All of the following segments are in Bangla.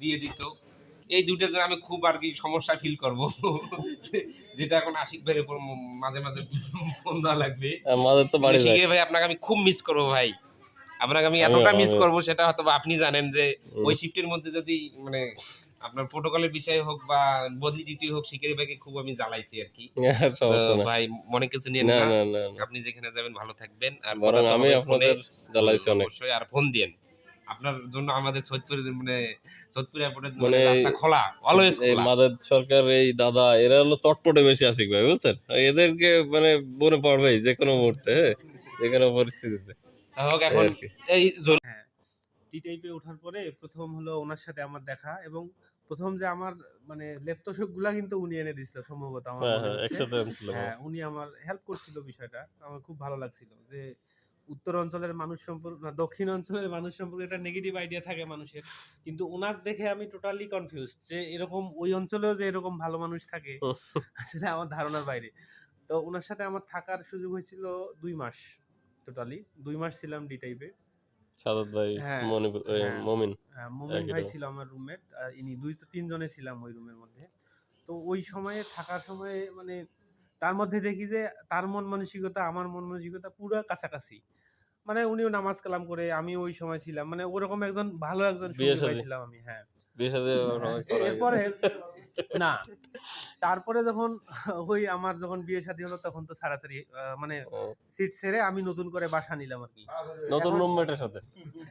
দিয়ে দিত। এই দুইটা জন্য আমি খুব আর কি সমস্যা ফিল করব। যেটা এখন আশিক ভাইয়ের উপর মাঝে মাঝে ফোন দেওয়া লাগবে। আর মাঝে তো বাড়ি যায়। ভাই আপনাকে আমি খুব মিস করব ভাই। আপনাকে আমি এতটা মিস আমিও। করব সেটা হয়তো আপনি জানেন যে ওই শিফটের মধ্যে যদি মানে আপনার প্রোটোকলের বিষয় হোক বা বদলি ডিউটি হোক শিকারি ভাইকে খুব আমি জ্বালাইছি আর কি। ভাই মনে কিছু নিয়ে না। আপনি যেখানে যাবেন ভালো থাকবেন। আর আমি আপনাদের জ্বালাইছি অনেক। অবশ্যই আর ফোন দিয়েন। আপনার জন্য আমাদের সৈয়দপুরের মানে সৈয়দপুর এয়ারপোর্টের মানে রাস্তা খোলা অলওয়েজ মাদার সরকার এই দাদা এরা হলো চটপটে বেশি আশিক ভাই বুঝছেন? এদেরকে মানে মনে পড়বেই যে কোনো মুহূর্তে হ্যাঁ যে কোনো পরিস্থিতিতে। হোক এখন এই হ্যাঁ টি টাইপে ওঠার পরে প্রথম হলো ওনার সাথে আমার দেখা এবং প্রথম যে আমার মানে লেপ্তশোকগুলা কিন্তু উনি এনে দিছিল সম্ভবত আমার হ্যাঁ হ্যাঁ। একসাথে আনছিল। হ্যাঁ উনি আমার হেল্প করছিল বিষয়টা। আমার খুব ভালো লাগছিল যে উত্তর অঞ্চলের মানুষ সম্পর্কে না দক্ষিণ অঞ্চলের মানুষ সম্পর্কে একটা নেগেটিভ আইডিয়া থাকে মানুষের। কিন্তু ওনার দেখে আমি টোটালি কনফিউজ যে এরকম ওই অঞ্চলেও যে এরকম ভালো মানুষ থাকে আসলে আমার ধারণার বাইরে। তো ওনার সাথে আমার থাকার সুযোগ হয়েছিল দুই মাস টোটালি দুই মাস ছিলাম ডি টাইপে সাদত ভাই হ্যাঁ, হ্যাঁ। মমিন। হ্যাঁ, মোমিন ভাই ছিল আমার রুমমেট আর ইনি দুই তো তিনজনে ছিলাম ওই রুমের মধ্যে। তো ওই সময়ে থাকার সময়ে মানে তার মধ্যে দেখি যে তার মন মানসিকতা আমার মন মানসিকতা পুরো কাছাকাছি। মানে উনিও নামাজ কালাম করে আমি ওই সময় ছিলাম। মানে ওরকম একজন ভালো একজন? পাইছিলাম আমি হ্যাঁ। এরপরে না তারপরে যখন ওই আমার যখন বিয়ে শাদী হলো তখন তো সারাসারি মানে সিট ছেড়ে আমি নতুন করে বাসা নিলাম আর কি। নতুন রুমমেটের সাথে।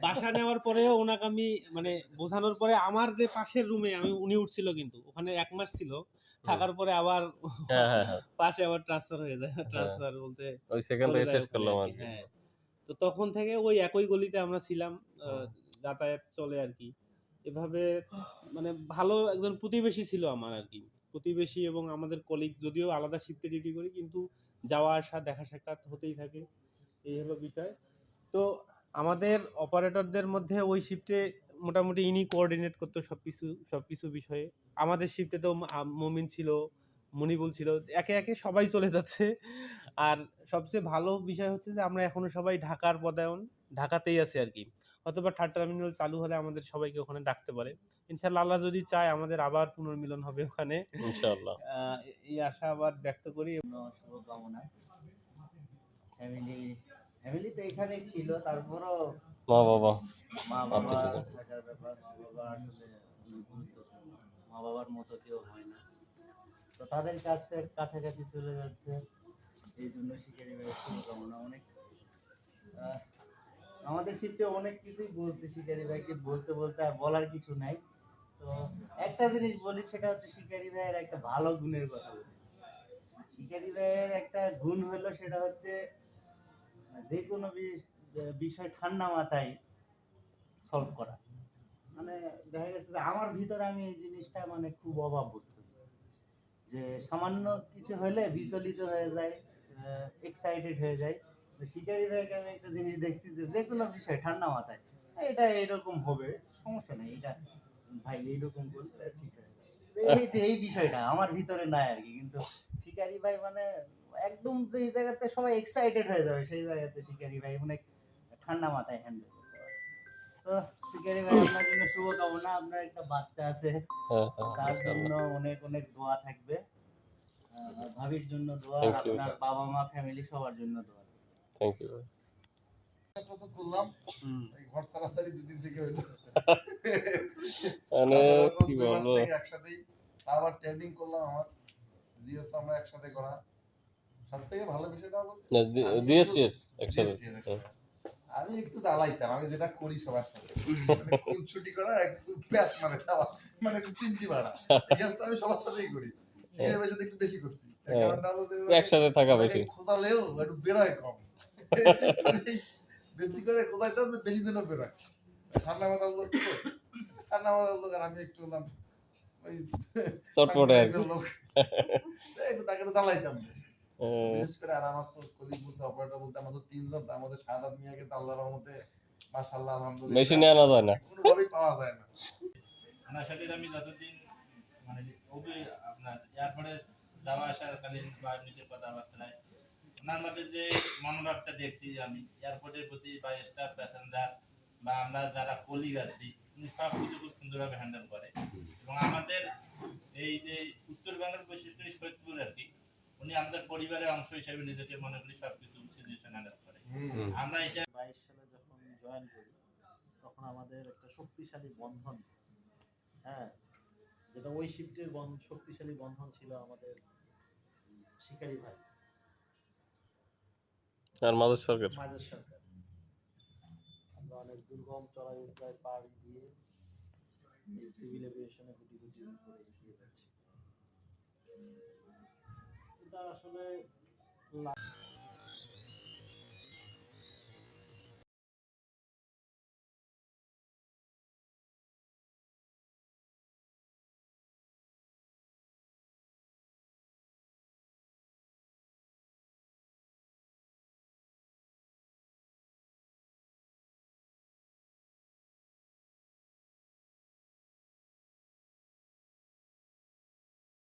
বাসা নেওয়ার পরেও ওনাকে আমি মানে বোঝানোর পরে আমার যে পাশের রুমে আমি উনি উঠছিল কিন্তু ওখানে এক মাস ছিল। থাকার পরে আবার হ্যাঁ হ্যাঁ হ্যাঁ। পাশে আবার ট্রান্সফার হয়ে যায়। ট্রান্সফার বলতে ওই সেকেন্ডটাই চলে শেষ করলাম আর হ্যাঁ। তো তখন থেকে ওই একই গলিতে আমরা ছিলাম যাতায়াত চলে আর কি। এভাবে মানে ভালো একজন প্রতিবেশী ছিল আমার আর কি। প্রতিবেশী এবং আমাদের কলিগ যদিও আলাদা শিফটে ডিউটি করি কিন্তু যাওয়া আসা দেখা সাক্ষাৎ হতেই থাকে। এই হলো বিষয়। তো আমাদের অপারেটরদের মধ্যে ওই শিফটে মোটামুটি ইনি কোঅর্ডিনেট করতো সব কিছু সব কিছু বিষয়ে। আমাদের শিফটে তো মমিন ছিল মনিবুল ছিল একে একে সবাই চলে যাচ্ছে। আর সবচেয়ে ভালো বিষয় হচ্ছে যে আমরা এখনও সবাই ঢাকার পদায়ন ঢাকাতেই আছি আর কি। অথবা থার্ড টার্মিনাল চালু হলে আমাদের সবাইকে ওখানে ডাকতে পারে। ইনশাল্লাহ আল্লাহ যদি চায় আমাদের আবার পুনর্মিলন হবে ওখানে। ইনশাআল্লাহ। এই আশা আবার ব্যক্ত করি। শুভকামনা। ফ্যামিলি ফ্যামিলি তো এখানেই ছিল তারপরও মা বাবা। মা বাবা। থাকার ব্যাপার মা বাবার মতো কেউ হয় না। তো তাদের কাছে কাছাকাছি চলে যাচ্ছে। এই জন্য শিকারি ভাইয়ের অনেক। আমাদের শিফটে অনেক কিছুই বলতে শিকারি ভাইকে, বলতে বলতে আর বলার কিছু নাই। তো একটা জিনিস বলি, সেটা হচ্ছে শিকারি ভাইয়ের একটা ভালো গুণের কথা বলি। শিকারি ভাইয়ের একটা গুণ হলো, সেটা হচ্ছে যে কোনো বিষ- বিষয় ঠান্ডা মাথায় সলভ করা। মানে দেখা গেছে যে আমার ভিতরে আমি এই জিনিসটা মানে খুব অভাব বোধ যে সামান্য কিছু হলে বিচলিত হয়ে যায় এক্সাইটেড হয়ে যায়। তো শিকারি ভাইকে আমি একটা জিনিস দেখছি যে যে কোনো বিষয় ঠান্ডা মাথায় "হ্যাঁ, এটা এরকম হবে সমস্যা নেই এটা ভাই এইরকম করলে ঠিক যাবে। এই যে এই বিষয়টা আমার ভিতরে নাই আর কি কিন্তু শিকারি ভাই মানে একদম যে জায়গাতে সবাই এক্সাইটেড হয়ে যাবে সেই জায়গাতে শিকারি ভাই অনেক ঠান্ডা মাথায় হ্যান্ডেল তো শিকারি ভাই আপনার জন্য শুভকামনা আপনার একটা বাচ্চা আছে। হ্যাঁ হ্যাঁ তার জন্য অনেক অনেক দোয়া থাকবে। ভাবির জন্য দোয়া আর আপনার বাবা মা ফ্যামিলি সবার জন্য দোয়া। থ্যাংক ইউ একটা তো করলাম এই ঘর সারাসারি দুদিন থেকে হইল। মানে কি বলব একসাথেই। আবার ট্রেনিং করলাম আমার। জিএস আমরা একসাথে করা। সব থেকে ভালো বিষয়টা হলো জিএসটিএস একসাথে। আমি একটু জ্বালাইতাম আমি যেটা করি সবার সাথে। মানে কোন ছুটি করা একটু প্যাস মানে খাওয়া মানে একটু চিমটি মারা এই আমি সবার সাথেই করি। একটু বেশি করছি। হ্যাঁ। কারণটা হলো যে একসাথে থাকা বেশি। খোঁজালেও একটু বেরোয় কম। মানে বেশি করে খোঁজাইতাম যে বেশি যেন বেরোয়। ঠান্ডা মাথার লোক ঠান্ডা মাথার লোক আর আমি একটু হলাম ওই চটপটে লোক। একটু তাকে একটু জ্বালাইতাম বেশ। বিশেষ করে আর আমার তো কলিগ বলতে অপারেটর বলতে আমাদের তিনজন আমাদের সাদাত মিয়াকে তো আল্লাহর রহমতে মাশাআল্লাহ আলহামদুলিল্লাহ। মেশিনে আনা যায় না। কোনোভাবেই পাওয়া যায় না। ওনার সাথে আমি যতদিন মানে অভি আপনার এয়ারপোর্টে যাওয়া আসাকালীন বা নিজের কথাবার্তায় ওনার মধ্যে যে মনোভাবটা দেখছি আমি এয়ারপোর্টের প্রতি বা স্টাফ প্যাসেঞ্জার বা আমরা যারা কলিগ আছি উনি সব কিছু খুব সুন্দরভাবে হ্যান্ডেল করে। এবং আমাদের এই যে উত্তরবঙ্গের বৈশিষ্ট্য সৈয়দপুর আর কি উনি আমাদের পরিবারের অংশ হিসেবে নিজেকে মনে করি সবকিছু সিচুয়েশন হ্যান্ডেল করে। আমরা এসে বাইশ সালে যখন জয়েন করি তখন আমাদের একটা শক্তিশালী বন্ধন। হ্যাঁ যেটা ওই শিফটের শক্তিশালী বন্ধন ছিল আমাদের শিকারি ভাই। আর মাদক সরকার? মাঝের সরকার। আমরা অনেক দুর্গম চড়াই উত্তরায় পাড়ি দিয়ে সিভিল এভিয়েশনে গুটি গুটি করে এগিয়ে যাচ্ছি। আসলে